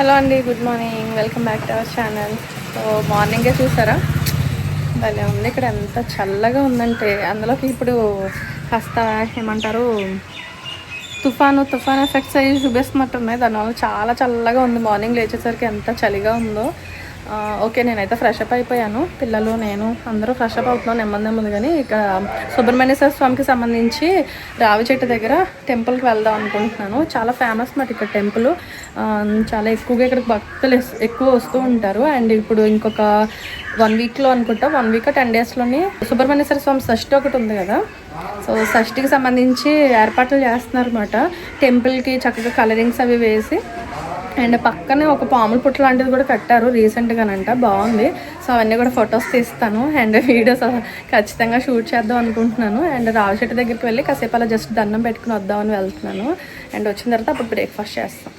Hello అండి good morning. Welcome back to our channel. So మార్నింగే చూసారా? భలే ఉంది. ఇక్కడ ఎంత చల్లగా ఉందంటే అందులోకి ఇప్పుడు కాస్త ఏమంటారు తుఫాను తుఫాన్ ఎఫెక్ట్స్ అయ్యి చూపిస్తున్నట్టున్నాయి దానివల్ల చాలా చల్లగా ఉంది. మార్నింగ్ లేచేసరికి ఎంత చలిగా ఉందో. ఓకే నేనైతే ఫ్రెష్ అప్ అయిపోయాను. పిల్లలు నేను అందరూ ఫ్రెష్ అప్ అవుతున్నాం నెమ్మది నెమ్మది కానీ ఇక సుబ్రహ్మణ్యేశ్వర స్వామికి సంబంధించి రావి చెట్టు దగ్గర టెంపుల్కి వెళ్దాం అనుకుంటున్నాను. చాలా ఫేమస్ మాట ఇక్కడ టెంపుల్ చాలా ఎక్కువగా ఇక్కడ భక్తులు ఎక్కువ వస్తూ ఉంటారు. అండ్ ఇప్పుడు ఇంకొక వన్ వీక్లో అనుకుంటా వన్ వీక్ టెన్ డేస్లోని సుబ్రహ్మణ్యేశ్వర స్వామి షష్ఠి ఒకటి ఉంది కదా. సో షష్ఠికి సంబంధించి ఏర్పాట్లు చేస్తున్నారు అనమాట టెంపుల్కి చక్కగా కలరింగ్స్ అవి వేసి అండ్ పక్కనే ఒక పాముల పుట్ట లాంటిది కూడా కట్టారు రీసెంట్గానంట. బాగుంది. సో అవన్నీ కూడా ఫొటోస్ తీస్తాను. అండ్ వీడియోస్ ఖచ్చితంగా షూట్ చేద్దాం అనుకుంటున్నాను. అండ్ రావి చెట్టు దగ్గరికి వెళ్ళి కాసేపు అలా జస్ట్ దండం పెట్టుకుని వద్దామని వెళ్తున్నాను. అండ్ వచ్చిన తర్వాత అప్పుడు బ్రేక్ఫాస్ట్ చేస్తాం.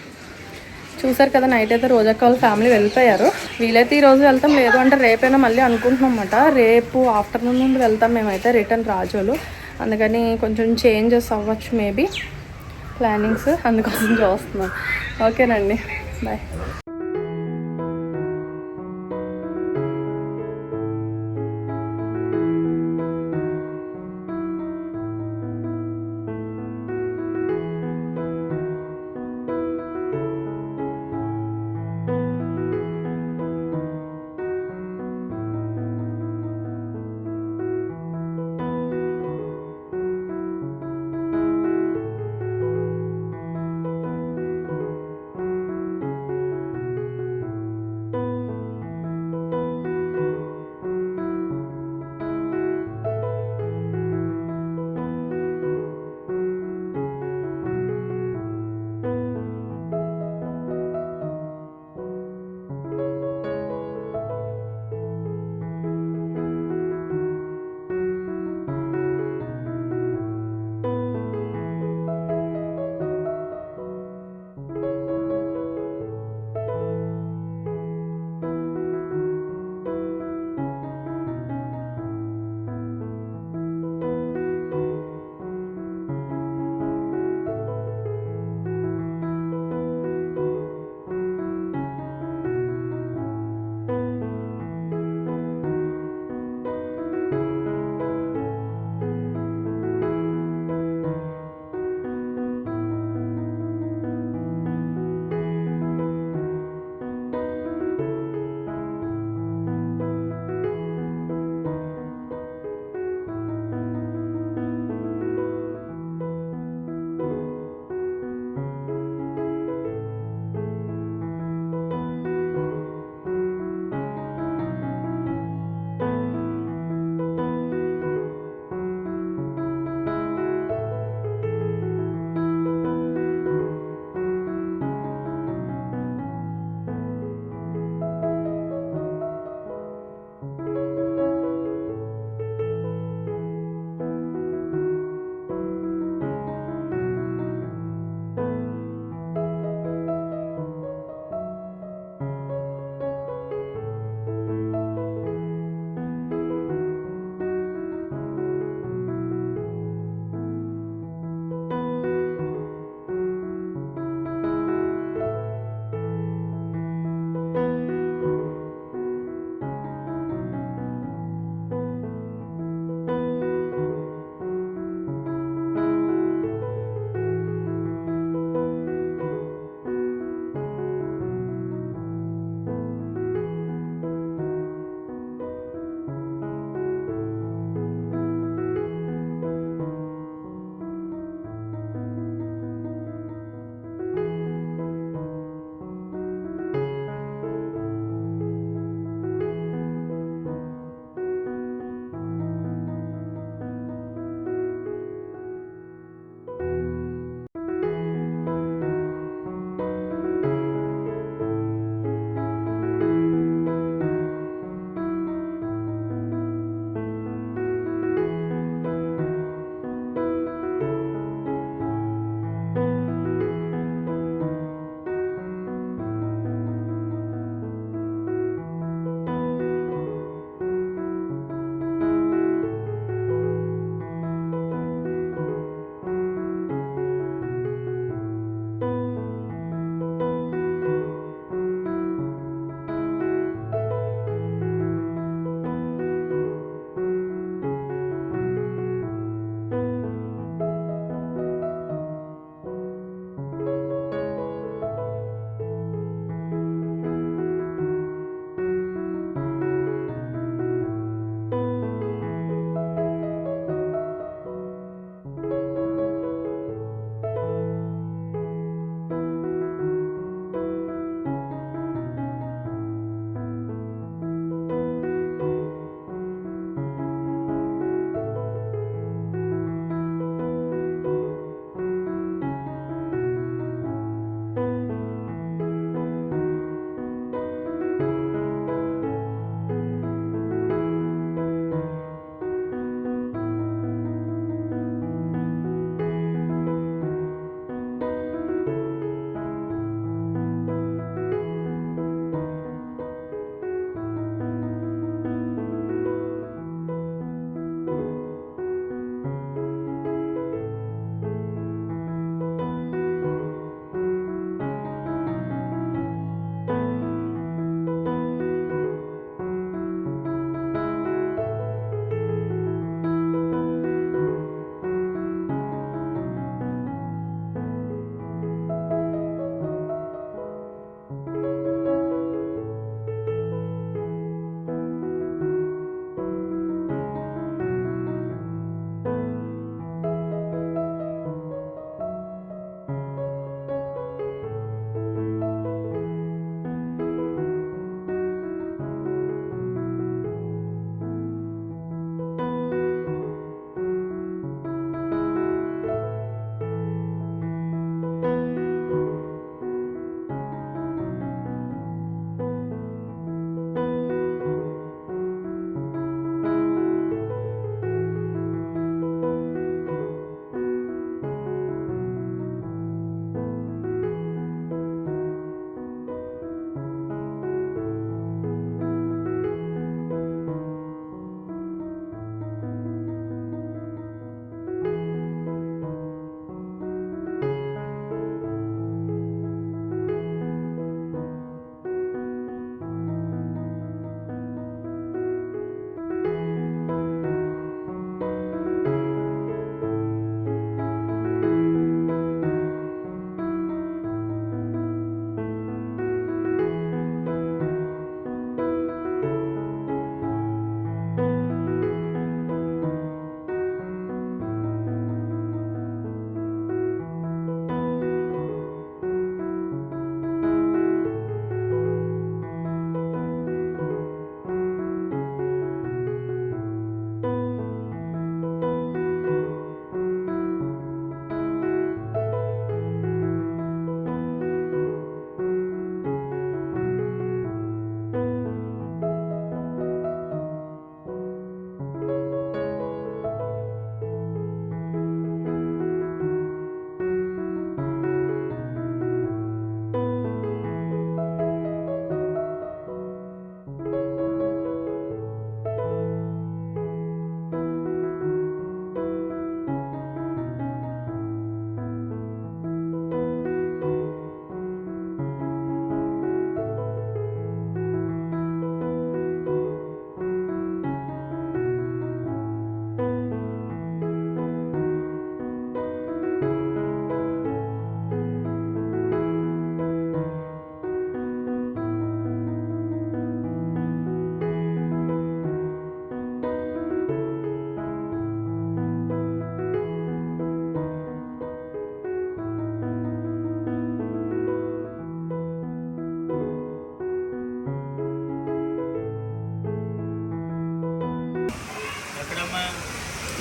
చూసారు కదా నైట్ అయితే రోజక్క వాళ్ళ ఫ్యామిలీ వెళ్ళిపోయారు. వీలైతే ఈ రోజు వెళ్తాం లేదు అంటే రేపైనా మళ్ళీ అనుకుంటున్నాం అన్నమాట రేపు ఆఫ్టర్నూన్ నుండి వెళ్తాం మేమైతే రిటర్న్ రాజోలు. అందుకని కొంచెం చేంజెస్ అవ్వచ్చు మేబీ. ప్లానింగ్స్ అందుకోసం చూస్తున్నాం. ఓకేనండి. బాయ్.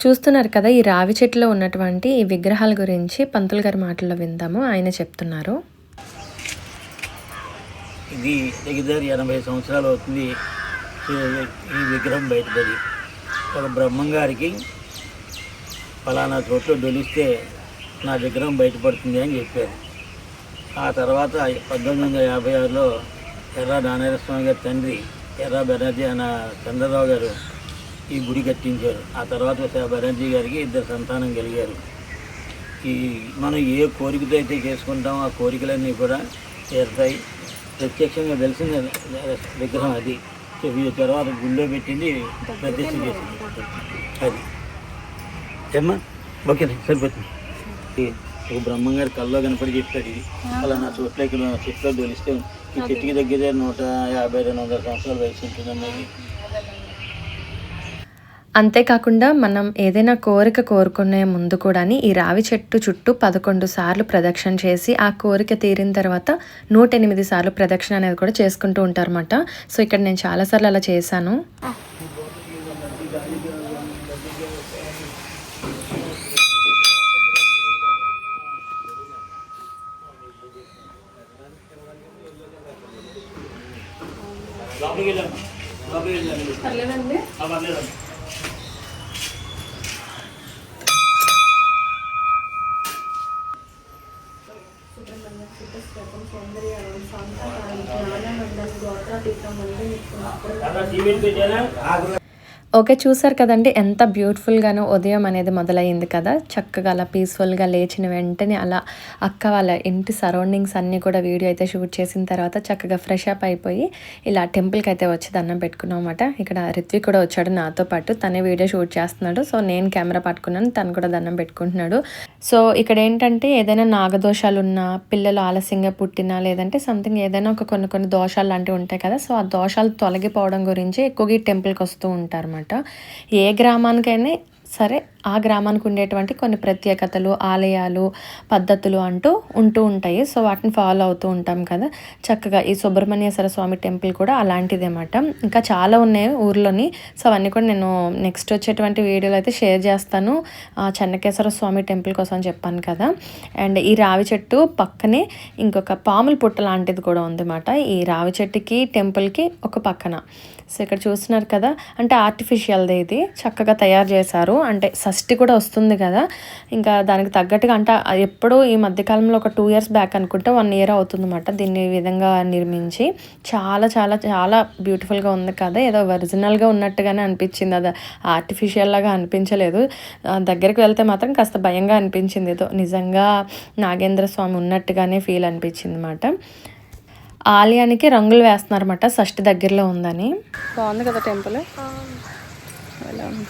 చూస్తున్నారు కదా ఈ రావి చెట్టులో ఉన్నటువంటి ఈ విగ్రహాల గురించి పంతులు గారి మాటల్లో విందాము. ఆయన చెప్తున్నారు. ఇది దగ్గర ఎనభై సంవత్సరాలు అవుతుంది. ఈ- విగ్రహం బయటపడి ఒక బ్రహ్మం గారికి ఫలానా చోట్ల డొలిస్తే నా విగ్రహం బయటపడుతుంది అని చెప్పారు. ఆ తర్వాత పద్దెనిమిది వందల యాభై ఆరులో ఎర్రా నారాయణ స్వామి గారి తండ్రి ఎర్రా బెనర్జీ అన్న చంద్రరావు గారు ఈ గుడి కట్టించారు. ఆ తర్వాత బెనర్జీ గారికి ఇద్దరు సంతానం కలిగారు. ఈ మనం ఏ కోరికతో అయితే చేసుకుంటామో ఆ కోరికలన్నీ కూడా తీరుతాయి. ప్రత్యక్షంగా తెలిసిన విగ్రహం అది. వీరి తర్వాత గుళ్ళో పెట్టింది ప్రతిష్ఠ చేసింది. అది. ఏమ్మా? ఓకే సరిపోతుంది. ఒక బ్రహ్మంగారి కల్లో కనపడి చెప్తాడు ఇది. అలా నా చోట్ల ఇక్కడ చెట్లో దొలిస్తే ఈ చెట్టుకి దగ్గర నూట యాభై రెండు వందల సంవత్సరాల వయసు ఉంటుందన్నది. అంతేకాకుండా మనం ఏదైనా కోరిక కోరుకునే ముందు కూడా ఈ రావి చెట్టు చుట్టూ పదకొండు సార్లు ప్రదక్షిణ చేసి ఆ కోరిక తీరిన తర్వాత నూట ఎనిమిది సార్లు ప్రదక్షిణ అనేది కూడా చేసుకుంటూ ఉంటారన్నమాట. సో ఇక్కడ నేను చాలాసార్లు అలా చేశాను. పర్లేదండి. పిలిపించాను ఓకే చూసారు కదండి ఎంత బ్యూటిఫుల్గాను ఉదయం అనేది మొదలయ్యింది కదా. చక్కగా అలా పీస్ఫుల్గా లేచిన వెంటనే అలా అక్క వాళ్ళ ఇంటి సరౌండింగ్స్ అన్నీ కూడా వీడియో అయితే షూట్ చేసిన తర్వాత చక్కగా ఫ్రెష్ అప్ అయిపోయి ఇలా టెంపుల్కి అయితే వచ్చి దండం పెట్టుకున్నాం అనమాట ఇక్కడ రిత్విక్ కూడా వచ్చాడు నాతో పాటు. తనే వీడియో షూట్ చేస్తున్నాడు. సో నేను కెమెరా పట్టుకున్నాను. తను కూడా దండం పెట్టుకుంటున్నాడు. సో ఇక్కడ ఏంటంటే ఏదైనా నాగదోషాలు ఉన్నా పిల్లలు ఆలస్యంగా పుట్టినా లేదంటే సంథింగ్ ఏదైనా ఒక కొన్ని కొన్ని దోషాలు లాంటివి ఉంటాయి కదా. సో ఆ దోషాలు తొలగిపోవడం గురించి ఎక్కువగా ఈ టెంపుల్కి వస్తూ ఉంటారు అనమాట ఏ గ్రామానికైనా సరే ఆ గ్రామానికి ఉండేటువంటి కొన్ని ప్రత్యేకతలు ఆలయాలు పద్ధతులు అంటూ ఉంటూ ఉంటాయి. సో వాటిని ఫాలో అవుతూ ఉంటాం కదా. చక్కగా ఈ సుబ్రహ్మణ్యేశ్వర స్వామి టెంపుల్ కూడా అలాంటిదేమాట అనమాట ఇంకా చాలా ఉన్నాయి ఊర్లోని. సో అవన్నీ కూడా నేను నెక్స్ట్ వచ్చేటువంటి వీడియోలు అయితే షేర్ చేస్తాను. ఆ చెన్నకేశ్వర స్వామి టెంపుల్ కోసం చెప్పాను కదా. అండ్ ఈ రావి చెట్టు పక్కనే ఇంకొక పాముల పుట్ట లాంటిది కూడా ఉందన్నమాట. ఈ రావి చెట్టుకి టెంపుల్కి ఒక పక్కన. సో ఇక్కడ చూస్తున్నారు కదా అంటే ఆర్టిఫిషియల్ది ఇది చక్కగా తయారు చేశారు. అంటే షష్టి కూడా వస్తుంది కదా ఇంకా దానికి తగ్గట్టుగా అంటే ఎప్పుడూ ఈ మధ్యకాలంలో ఒక టూ ఇయర్స్ బ్యాక్ అనుకుంటే వన్ ఇయర్ అవుతుందన్నమాట దీన్ని ఈ విధంగా నిర్మించి. చాలా చాలా చాలా బ్యూటిఫుల్గా ఉంది కదా ఏదో ఒరిజినల్గా ఉన్నట్టుగానే అనిపించింది. అది ఆర్టిఫిషియల్ లాగా అనిపించలేదు. దగ్గరికి వెళ్తే మాత్రం కాస్త భయంగా అనిపించింది. ఏదో నిజంగా నాగేంద్ర స్వామి ఉన్నట్టుగానే ఫీల్ అనిపించింది అనమాట ఆలయానికి రంగులు వేస్తున్నారన్నమాట షష్ఠి దగ్గరలో ఉందని. బాగుంది కదా టెంపుల్? ఎలా ఉంది?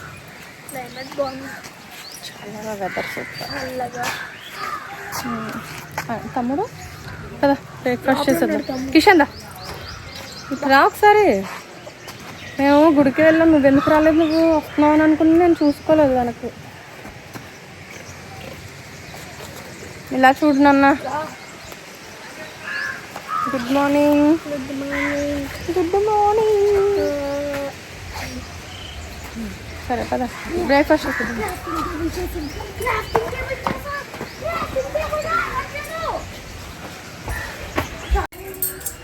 చాలా వెదర్ సూపర్ తమ్ముడు? కదా బ్రేక్ఫాస్ట్ చేసేద్దాం. కిషన్ దా రా ఒకసారి. మేము గుడికి వెళ్ళాం. నువ్వు ఎందుకు రాలేదు? నువ్వు వస్తున్నావు అని అనుకుని నేను చూసుకోలేదు వెనక్కి. ఇలా చూడు నాన్న. Good morning good morning good morning సరే పద. బ్రేక్ఫాస్ట్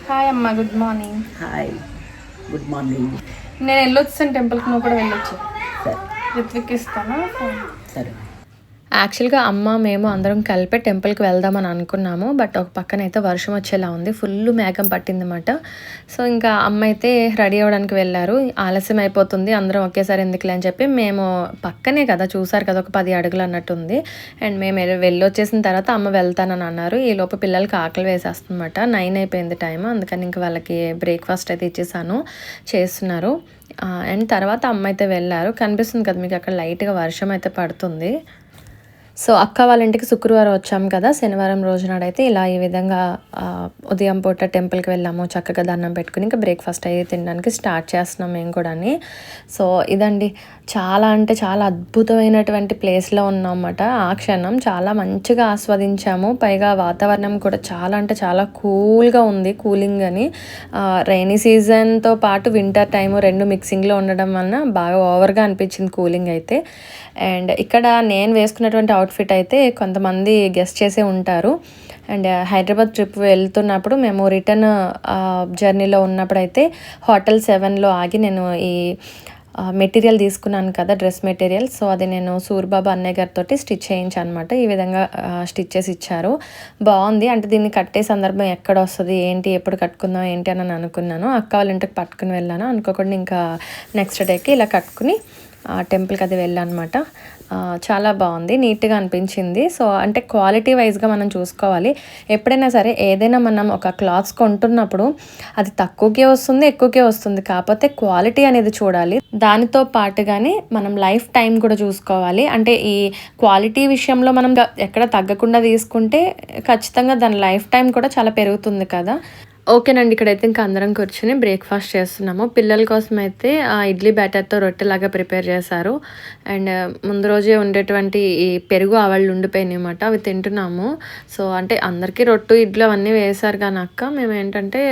హాయ్ అమ్మ. Good morning hi good morning నేను వెళ్ళొచ్చాను టెంపుల్కి. నువ్వు కూడా వెళ్ళొచ్చు. సరే. రిత్విక్ ఇస్తాను? సరే. యాక్చువల్గా అమ్మ మేము అందరం కలిపే టెంపుల్కి వెళ్దామని అనుకున్నాము. బట్ ఒక పక్కన అయితే వర్షం వచ్చేలా ఉంది. ఫుల్ మేఘం పట్టిందన్నమాట. సో ఇంకా అమ్మ అయితే రెడీ అవ్వడానికి వెళ్ళారు. ఆలస్యం అయిపోతుంది. అందరం ఒకేసారి ఎందుకులే అని చెప్పి మేము పక్కనే కదా చూసారు కదా ఒక పది అడుగులు అన్నట్టుంది అండ్ మేము వెళ్ళి- వచ్చేసిన తర్వాత అమ్మ వెళ్తానని అన్నారు. ఈ లోపు పిల్లలకి ఆకలి వేసేస్తుందన్నమాట. నైన్ అయిపోయింది టైం అందుకని ఇంకా వాళ్ళకి బ్రేక్ఫాస్ట్ అయితే ఇచ్చేసాను. చేస్తున్నారు. అండ్ తర్వాత అమ్మ అయితే వెళ్ళారు. కనిపిస్తుంది కదా మీకు అక్కడ లైట్గా వర్షం అయితే పడుతుంది. సో అక్క వాళ్ళ ఇంటికి శుక్రవారం వచ్చాం కదా శనివారం రోజు నాడైతే ఇలా ఈ విధంగా ఉదయం పూట టెంపుల్కి వెళ్ళాము చక్కగా దండం పెట్టుకుని ఇంకా బ్రేక్ఫాస్ట్ అయ్యి తినడానికి స్టార్ట్ చేస్తున్నాం మేము కూడా సో ఇదండి చాలా అంటే చాలా అద్భుతమైనటువంటి ప్లేస్లో ఉన్నామన్నమాట. ఆ క్షణం చాలా మంచిగా ఆస్వాదించాము. పైగా వాతావరణం కూడా చాలా అంటే చాలా కూల్గా ఉంది కూలింగ్ అని. రైనీ సీజన్తో పాటు వింటర్ టైము రెండు మిక్సింగ్లో ఉండడం వలన బాగా ఓవర్గా అనిపించింది కూలింగ్ అయితే. అండ్ ఇక్కడ నేను వేసుకున్నటువంటి అవుట్ఫిట్ అయితే కొంతమంది గెస్ట్ చేసే ఉంటారు. అండ్ హైదరాబాద్ ట్రిప్ వెళ్తున్నప్పుడు మేము రిటర్న్ జర్నీలో ఉన్నప్పుడు అయితే హోటల్ సెవెన్లో ఆగి నేను ఈ మెటీరియల్ తీసుకున్నాను కదా డ్రెస్ మెటీరియల్. సో అది నేను సూర్బాబు అన్నయ్య గారితో స్టిచ్ చేయించాను అనమాట ఈ విధంగా స్టిచ్ చేసి ఇచ్చారు. బాగుంది. అంటే దీన్ని కట్టే సందర్భం ఎక్కడ వస్తుంది? ఏంటి? ఎప్పుడు కట్టుకుందాం? ఏంటి? అని అనుకున్నాను. అక్క వాళ్ళ ఇంటికి పట్టుకుని వెళ్ళాను. అనుకోకుండా ఇంకా నెక్స్ట్ డేకి ఇలా కట్టుకుని టెంపుల్కి అది వెళ్ళాను అనమాట చాలా బాగుంది నీట్గా అనిపించింది. సో అంటే క్వాలిటీ వైజ్గా మనం చూసుకోవాలి. ఎప్పుడైనా సరే ఏదైనా మనం ఒక క్లాత్స్ కొంటున్నప్పుడు అది తక్కువకే వస్తుంది ఎక్కువకే వస్తుంది. కాకపోతే క్వాలిటీ అనేది చూడాలి. దానితో పాటుగానే మనం లైఫ్ టైం కూడా చూసుకోవాలి. అంటే ఈ క్వాలిటీ విషయంలో మనం ఎక్కడ తగ్గకుండా తీసుకుంటే ఖచ్చితంగా దాని లైఫ్ టైం కూడా చాలా పెరుగుతుంది కదా. ఓకేనండి ఇక్కడైతే ఇంకా అందరం కూర్చొని బ్రేక్ఫాస్ట్ చేస్తున్నాము. పిల్లల కోసం అయితే ఆ ఇడ్లీ బ్యాటర్తో రొట్టెలాగా ప్రిపేర్ చేశారు. అండ్ ముందు రోజే ఉండేటువంటి ఈ పెరుగు ఆవాళ్ళు ఉండిపోయినాయి అనమాట అవి తింటున్నాము. సో అంటే అందరికీ రొట్టు ఇడ్లీ అవన్నీ వేశారు కానీ అక్క మేము ఏంటంటే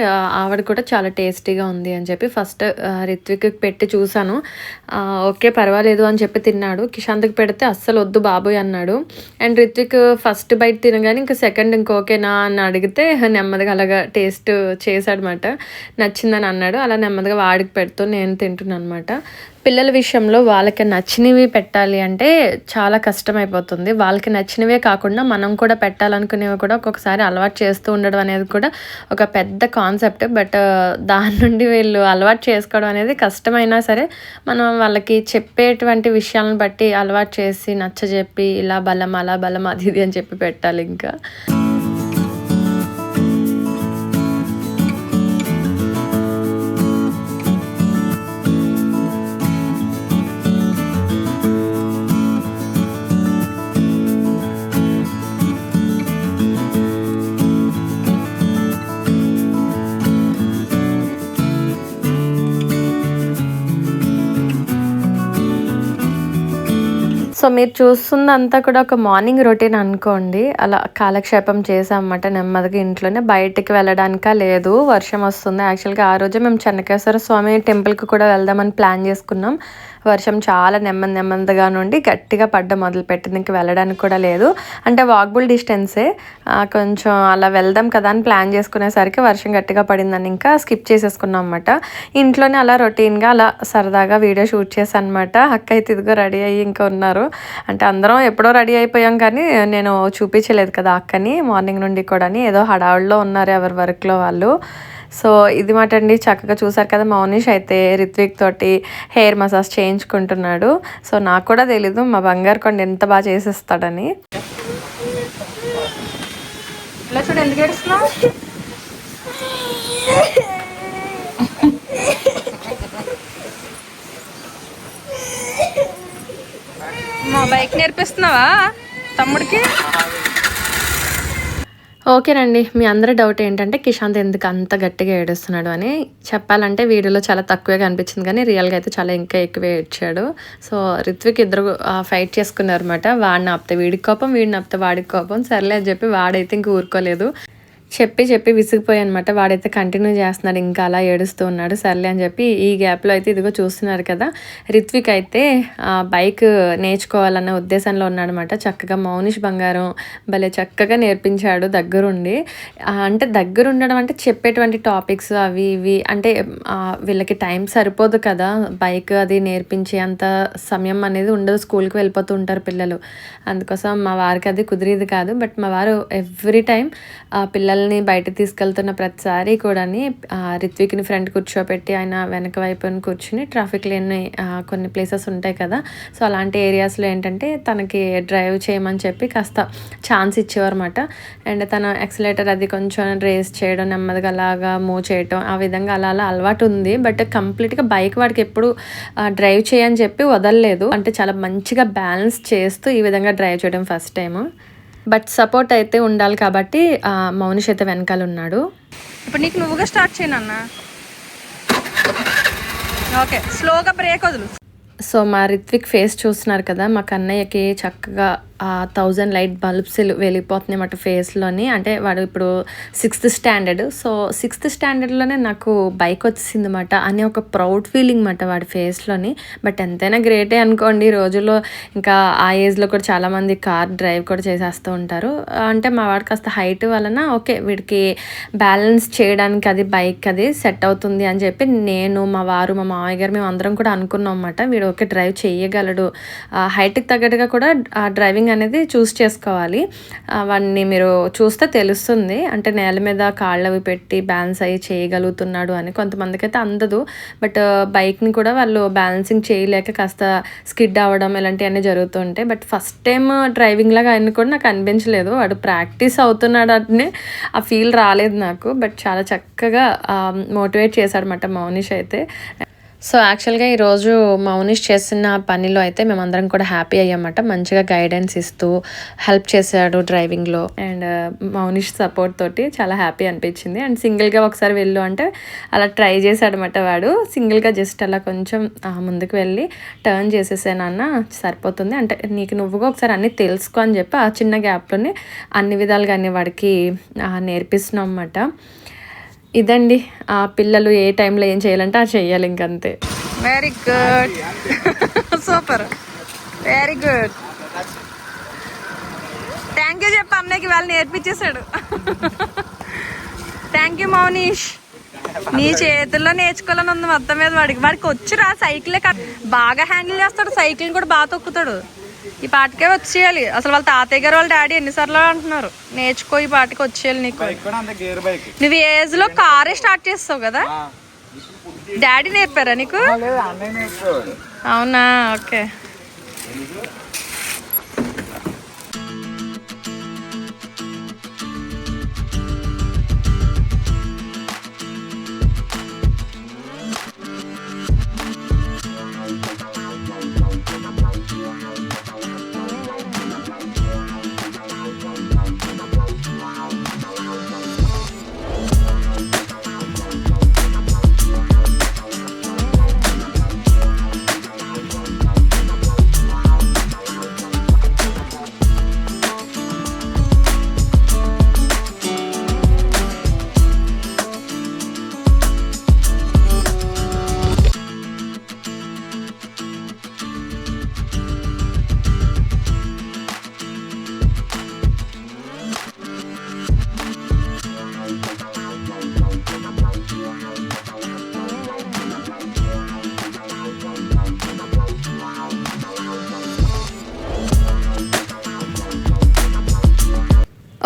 ఆవిడ కూడా చాలా టేస్టీగా ఉంది అని చెప్పి ఫస్ట్ రిత్విక్ పెట్టి చూశాను. ఓకే పర్వాలేదు అని చెప్పి తిన్నాడు. కిషాంత్కి పెడితే అస్సలు వద్దు బాబోయ్ అన్నాడు. అండ్ రిత్విక్ ఫస్ట్ బైట్ తినగానే ఇంకా సెకండ్ ఇంకోకేనా అని అడిగితే నెమ్మదిగా అలాగా టేస్ట్ చేశాడనమాట నచ్చిందని అన్నాడు. అలా నెమ్మదిగా వాడికి పెడుతూ నేను తింటున్నాను అనమాట పిల్లల విషయంలో వాళ్ళకి నచ్చినవి పెట్టాలి అంటే చాలా కష్టం అయిపోతుంది వాళ్ళకి నచ్చినవే కాకుండా మనం కూడా పెట్టాలనుకునేవి కూడా ఒక్కొక్కసారి అలవాటు చేస్తూ ఉండడం అనేది కూడా ఒక పెద్ద కాన్సెప్ట్. బట్ దాని నుండి వీళ్ళు అలవాటు చేసుకోవడం అనేది కష్టమైనా సరే మనం వాళ్ళకి చెప్పేటువంటి విషయాలను బట్టి అలవాటు చేసి నచ్చజెప్పి ఇలా బలం అలా బలం అది ఇది అని చెప్పి పెట్టాలి ఇంకా. సో మీరు చూస్తుందంతా కూడా ఒక మార్నింగ్ రొటీన్ అనుకోండి. అలా కాలక్షేపం చేసామన్నమాట నెమ్మదిగా ఇంట్లోనే. బయటికి వెళ్ళడానికా లేదు. వర్షం వస్తుంది. యాక్చువల్గా ఆ రోజే మేము చెన్నకేశ్వర స్వామి టెంపుల్కి కూడా వెళ్దామని ప్లాన్ చేసుకున్నాం. వర్షం చాలా నెమ్మది నెమ్మదిగా నుండి గట్టిగా పడ్డ మొదలు పెట్టింది ఇంక వెళ్ళడానికి కూడా లేదు. అంటే వాక్బుల్ డిస్టెన్సే కొంచెం అలా వెళ్దాం కదా అని ప్లాన్ చేసుకునేసరికి వర్షం గట్టిగా పడిందని ఇంకా స్కిప్ చేసేసుకున్నాం అనమాట ఇంట్లోనే అలా రొటీన్గా అలా సరదాగా వీడియో షూట్ చేశాను అనమాట అక్క అయితే ఇదిగో రెడీ అయ్యి ఇంకా ఉన్నారు. అంటే అందరం ఎప్పుడో రెడీ అయిపోయాం కానీ నేను చూపించలేదు కదా అక్కని. మార్నింగ్ నుండి కూడా ఏదో హడావుల్లో ఉన్నారు ఎవరి వర్క్లో వాళ్ళు. సో ఇది మాట అండి. చక్కగా చూసారు కదా మౌనిష్. అయితే రిత్విక్ తోటి హెయిర్ మసాజ్ చేయించుకుంటున్నాడు. సో నాకు కూడా తెలీదు మా బంగారు కొండ ఎంత బాగా చేసేస్తాడని. చూడు ఎందుకు మా బైక్ నేర్పిస్తున్నావా తమ్ముడికి? ఓకేనండి మీ అందరి డౌట్ ఏంటంటే కిషాంత్ ఎందుకు అంత గట్టిగా ఏడుస్తున్నాడు అని. చెప్పాలంటే వీడియోలో చాలా తక్కువే అనిపించింది కానీ రియల్గా అయితే చాలా ఇంకా ఎక్కువ ఏడ్చాడు. సో రిత్విక్ ఇద్దరు ఫైట్ చేసుకున్నారు అనమాట వాడిని ఆపితే వీడికి కోపం వీడిని ఆపితే వాడికి కోపం. సర్లే అని చెప్పి వాడైతే ఇంక ఊరుకోలేదు. చెప్పి చెప్పి విసిగిపోయాయి అనమాట వాడైతే కంటిన్యూ చేస్తున్నాడు ఇంకా అలా ఏడుస్తూ ఉన్నాడు. సర్లే అని చెప్పి ఈ గ్యాప్లో అయితే ఇదిగో చూస్తున్నారు కదా రిత్విక్ అయితే ఆ, బైక్ నేర్చుకోవాలన్న ఉద్దేశంలో ఉన్నాడనమాట చక్కగా మౌనిష్ బంగారం భలే చక్కగా నేర్పించాడు దగ్గరుండి. అంటే దగ్గర ఉండడం అంటే చెప్పేటువంటి టాపిక్స్ అవి ఇవి అంటే వీళ్ళకి టైం సరిపోదు కదా బైక్ అది నేర్పించే అంత సమయం అనేది ఉండదు స్కూల్కి వెళ్ళిపోతూ ఉంటారు పిల్లలు. అందుకోసం మా వారికి అది కుదిరేది కాదు బట్ మా వారు ఎవ్రీ టైం పిల్లల్ని బయట తీసుకెళ్తున్న ప్రతిసారి కూడా రిత్విక్ని ఫ్రంట్ కూర్చోబెట్టి ఆయన వెనక వైపుని కూర్చుని ట్రాఫిక్ లేని కొన్ని ప్లేసెస్ ఉంటాయి కదా. సో అలాంటి ఏరియాస్లో ఏంటంటే తనకి డ్రైవ్ చేయమని చెప్పి కాస్త ఛాన్స్ ఇచ్చేవారన్నమాట. అండ్ తన ఎక్సలేటర్ అది కొంచెం రేస్ చేయడం నెమ్మదిగా అలాగా మూవ్ చేయడం ఆ విధంగా అలా అలా అలవాటు ఉంది. బట్ కంప్లీట్గా బైక్ వాడికి ఎప్పుడు డ్రైవ్ చేయని చెప్పి వదలలేదు. అంటే చాలా మంచిగా బ్యాలెన్స్ చేస్తూ ఈ విధంగా డ్రైవ్ చేయడం ఫస్ట్ టైం బట్ సపోర్ట్ అయితే ఉండాలి కాబట్టి మౌనిష్ అయితే వెనకాల ఉన్నాడు. ఇప్పుడు నీకు నువ్వుగా స్టార్ట్ చేయను అన్న. ఓకే స్లోగా బ్రేక్ వదులు. సో మా రిత్విక్ ఫేస్ చూస్తున్నారు కదా మా కన్నయ్యకి చక్కగా థౌజండ్ లైట్ బల్బ్స్ వెళ్ళిపోతున్నాయి అన్నమాట ఫేస్లోని. అంటే వాడు ఇప్పుడు సిక్స్త్ స్టాండర్డ్. సో సిక్స్త్ స్టాండర్డ్లోనే నాకు బైక్ వచ్చేసింది అనమాట అనే ఒక ప్రౌడ్ ఫీలింగ్ అనమాట వాడి ఫేస్లోని. బట్ ఎంతైనా గ్రేటే అనుకోండి. ఈ రోజుల్లో ఇంకా ఆ ఏజ్లో కూడా చాలామంది కార్ డ్రైవ్ కూడా చేసేస్తూ ఉంటారు. అంటే మా వాడు కాస్త హైట్ వలన ఓకే వీడికి బ్యాలెన్స్ చేయడానికి అది బైక్ అది సెట్ అవుతుంది అని చెప్పి నేను మా వారు మా మామయ్య గారు మేము అందరం కూడా అనుకున్నాం అన్నమాట. వీడు ఓకే డ్రైవ్ చేయగలడు. హైట్కి తగ్గట్టుగా కూడా డ్రైవింగ్ అనేది చూస్ చేసుకోవాలి. వాడిని మీరు చూస్తే తెలుస్తుంది. అంటే నేల మీద కాళ్ళవి పెట్టి బ్యాలెన్స్ అయ్యి చేయగలుగుతున్నాడు అని కొంతమందికి అయితే అందదు. బట్ బైక్ని కూడా వాళ్ళు బ్యాలెన్సింగ్ చేయలేక కాస్త స్కిడ్ అవ్వడం ఇలాంటివన్నీ జరుగుతుంటాయి బట్ ఫస్ట్ టైం డ్రైవింగ్ లాగా ఆయన కూడా నాకు అనిపించలేదు. వాడు ప్రాక్టీస్ అవుతున్నాడు అంటే ఆ ఫీల్ రాలేదు నాకు. బట్ చాలా చక్కగా మోటివేట్ చేశాడనమాట మౌనిష్ అయితే. సో యాక్చువల్గా ఈరోజు మౌనిష్ చేసిన పనిలో అయితే మేమందరం కూడా హ్యాపీ అయ్యామన్నమాట మంచిగా గైడెన్స్ ఇస్తూ హెల్ప్ చేశాడు డ్రైవింగ్లో అండ్ uh, మౌనిష్ సపోర్ట్ తోటి చాలా హ్యాపీ అనిపించింది. అండ్ సింగిల్గా ఒకసారి వెళ్ళు అంటే అలా ట్రై చేశాడనమాట వాడు. సింగిల్గా జస్ట్ అలా కొంచెం ముందుకు వెళ్ళి టర్న్ చేసేసానన్న సరిపోతుంది. అంటే నీకు నువ్వుగా ఒకసారి అన్నీ తెలుసుకో అని చెప్పి ఆ చిన్న గ్యాప్లోనే అన్ని విధాలుగా అన్ని వాడికి నేర్పిస్తున్నాం అన్నమాట ఇదండి. ఆ పిల్లలు ఏ టైంలో ఏం చేయాలంటే అది చేయాలి ఇంకంతే. Very good super very good thank you చెప్ప అన్నయ్యకి వాళ్ళు నేర్పించేశాడు. థ్యాంక్ యూ మౌనీష్ నీ చేతుల్లో నేర్చుకోవాలని ఉంది మొత్తం మీద వాడికి. వాడికి వచ్చిరా సైకిలే బాగా హ్యాండిల్ చేస్తాడు సైకిల్ కూడా బాగా తొక్కుతాడు. ఈ పాటకే వచ్చేయాలి. అసలు వాళ్ళ తాతయ్య గారు వాళ్ళ డాడీ ఎన్నిసార్లు అంటున్నారు? నేర్చుకో ఈ పాటకి వచ్చేయాలి నీకు. నువ్వు ఏజ్లో కారే స్టార్ట్ చేస్తావు కదా? డాడీ నేర్పారా నీకు? అవునా? ఓకే.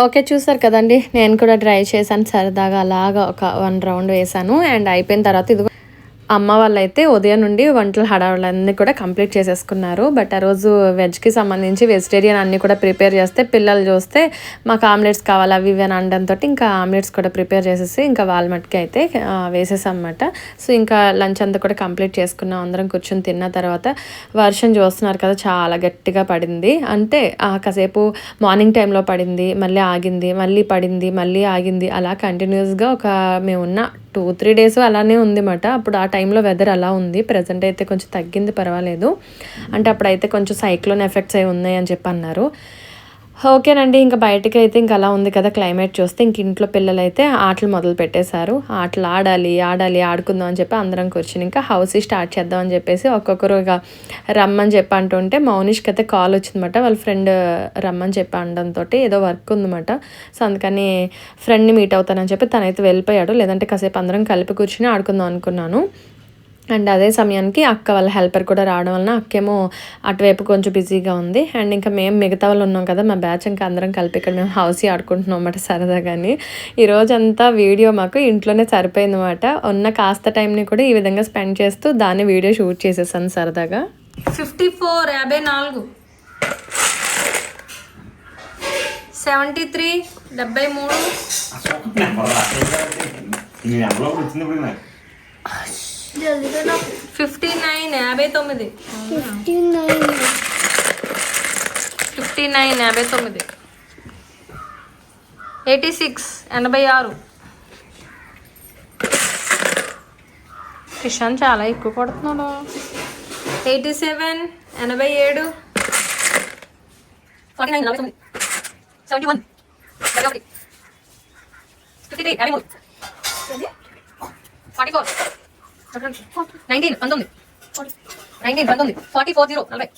ఓకే చూసారు కదండి. నేను కూడా డ్రైవ్ చేశాను సరదాగా అలాగా ఒక వన్ రౌండ్ వేశాను. అండ్ అయిపోయిన తర్వాత ఇది అమ్మ వాళ్ళైతే ఉదయం నుండి వంటలు హడావులన్నీ కూడా కంప్లీట్ చేసేసుకున్నారు. బట్ ఆ రోజు వెజ్కి సంబంధించి వెజిటేరియన్ అన్నీ కూడా ప్రిపేర్ చేస్తే పిల్లలు చూస్తే మాకు ఆమ్లెట్స్ కావాలి అవి ఇవి అని అనడంతో ఇంకా ఆమ్లెట్స్ కూడా ప్రిపేర్ చేసేసి ఇంకా వాళ్ళ మట్టుకి అయితే వేసేసామన్నమాట. అన్నమాట సో ఇంకా లంచ్ అంతా కూడా కంప్లీట్ చేసుకున్నాం. అందరం కూర్చొని తిన్న తర్వాత వర్షం చూస్తున్నారు కదా చాలా గట్టిగా పడింది. అంటే కాసేపు మార్నింగ్ టైంలో పడింది మళ్ళీ ఆగింది మళ్ళీ పడింది మళ్ళీ ఆగింది. అలా కంటిన్యూస్గా ఒక మేమున్న టూ త్రీ డేస్ అలానే ఉంది అప్పుడు ఆ టైంలో వెదర్ అలా ఉంది. ప్రజెంట్ అయితే కొంచెం తగ్గింది పర్వాలేదు. అంటే అప్పుడైతే కొంచెం సైక్లోన్ ఎఫెక్ట్స్ అయి ఉన్నాయి అని చెప్పి అన్నారు. ఓకేనండి ఇంకా బయటకి అయితే ఇంక అలా ఉంది కదా క్లైమేట్ చూస్తే ఇంక ఇంట్లో పిల్లలు అయితే ఆటలు మొదలు పెట్టేశారు. ఆటలు ఆడాలి ఆడాలి ఆడుకుందాం అని చెప్పి అందరం కూర్చుని ఇంకా హౌస్ స్టార్ట్ చేద్దాం అని చెప్పేసి ఒక్కొక్కరు ఇక రమ్మని చెప్పి అంటుంటే మౌనిష్కి అయితే కాల్ వచ్చిందన్నమాట. వాళ్ళ ఫ్రెండ్ రమ్మని చెప్పి అనడంతో ఏదో వర్క్ ఉందన్నమాట. సో అందుకని ఫ్రెండ్ని మీట్ అవుతానని చెప్పి తనైతే వెళ్ళిపోయాడు. లేదంటే కాసేపు అందరం కలిపి కూర్చుని ఆడుకుందాం అనుకున్నాను. అండ్ అదే సమయానికి అక్క వాళ్ళ హెల్పర్ కూడా రావడం వలన అక్కేమో అటువైపు కొంచెం బిజీగా ఉంది. అండ్ ఇంకా మేము మిగతా వాళ్ళు ఉన్నాం కదా మా బ్యాచ్ ఇంకా అందరం కలిపి ఇక్కడ మేము హౌస్ ఆడుకుంటున్నాం అన్నమాట సరదాగాని ఈ రోజంతా వీడియో మాకు ఇంట్లోనే సరిపోయింది అనమాట ఉన్న కాస్త టైంని కూడా ఈ విధంగా స్పెండ్ చేస్తూ దాన్ని వీడియో షూట్ చేసేసాను సరదాగా. ఫిఫ్టీ ఫోర్ యాభై నాలుగు. సెవెంటీ త్రీ డెబ్బై మూడు. ఫిఫ్టీ నైన్ యాభై తొమ్మిది. ఫిఫ్టీ నైన్ యాభై తొమ్మిది. ఎయిటీ సిక్స్ ఎనభై ఆరు. కిషన్ చాలా ఎక్కువ కొడుతున్నాడు. ఎయిటీ సెవెన్ ఎనభై ఏడు. Forty nine seventy one fifty three forty four. Nineteen పంతొమ్మిది. నైన్టీన్ పంతొమ్మిది. ఫార్టీ ఫోర్ జీరో నలభై.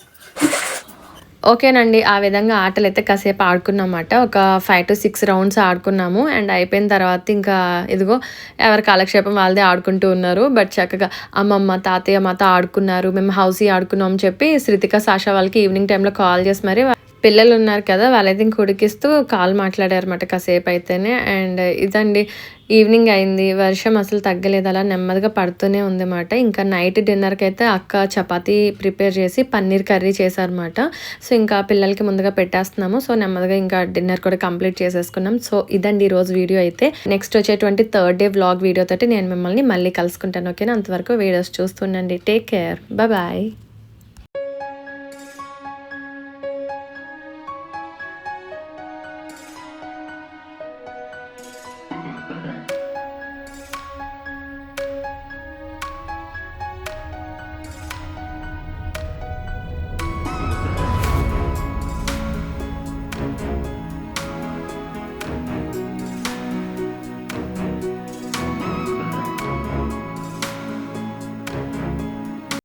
ఓకేనండి ఆ విధంగా ఆటలు అయితే కాసేపు ఆడుకున్నమాట ఒక ఫైవ్ టు సిక్స్ రౌండ్స్ ఆడుకున్నాము. అండ్ అయిపోయిన తర్వాత ఇంకా ఇదిగో ఎవరి కాలక్షేపం వాళ్ళదే ఆడుకుంటూ ఉన్నారు. బట్ చక్కగా అమ్మమ్మ తాతయ్య మాతో ఆడుకున్నారు. మేము హౌసీ ఆడుకున్నాం చెప్పి శృతిక సాషా వాళ్ళకి ఈవినింగ్ టైంలో కాల్ చేసి మరి పిల్లలు ఉన్నారు కదా వాళ్ళైతే ఇంక ఉడికిస్తూ కాల్ మాట్లాడారన్నమాట కాసేపు అయితేనే అండ్ ఇదండి ఈవినింగ్ అయింది వర్షం అసలు తగ్గలేదు అలా నెమ్మదిగా పడుతూనే ఉందన్నమాట. ఇంకా నైట్ డిన్నర్కి అయితే అక్క చపాతీ ప్రిపేర్ చేసి పన్నీర్ కర్రీ చేశారన్నమాట. సో ఇంకా పిల్లలకి ముందుగా పెట్టేస్తున్నాము. సో నెమ్మదిగా ఇంకా డిన్నర్ కూడా కంప్లీట్ చేసేసుకున్నాం. సో ఇదండి ఈరోజు వీడియో అయితే. నెక్స్ట్ వచ్చేటువంటి థర్డ్ డే వ్లాగ్ వీడియో తోటి నేను మిమ్మల్ని మళ్ళీ కలుసుకుంటాను ఓకేనా? అంతవరకు వీడియోస్ చూస్తుండండి టేక్ కేర్. బాయ్.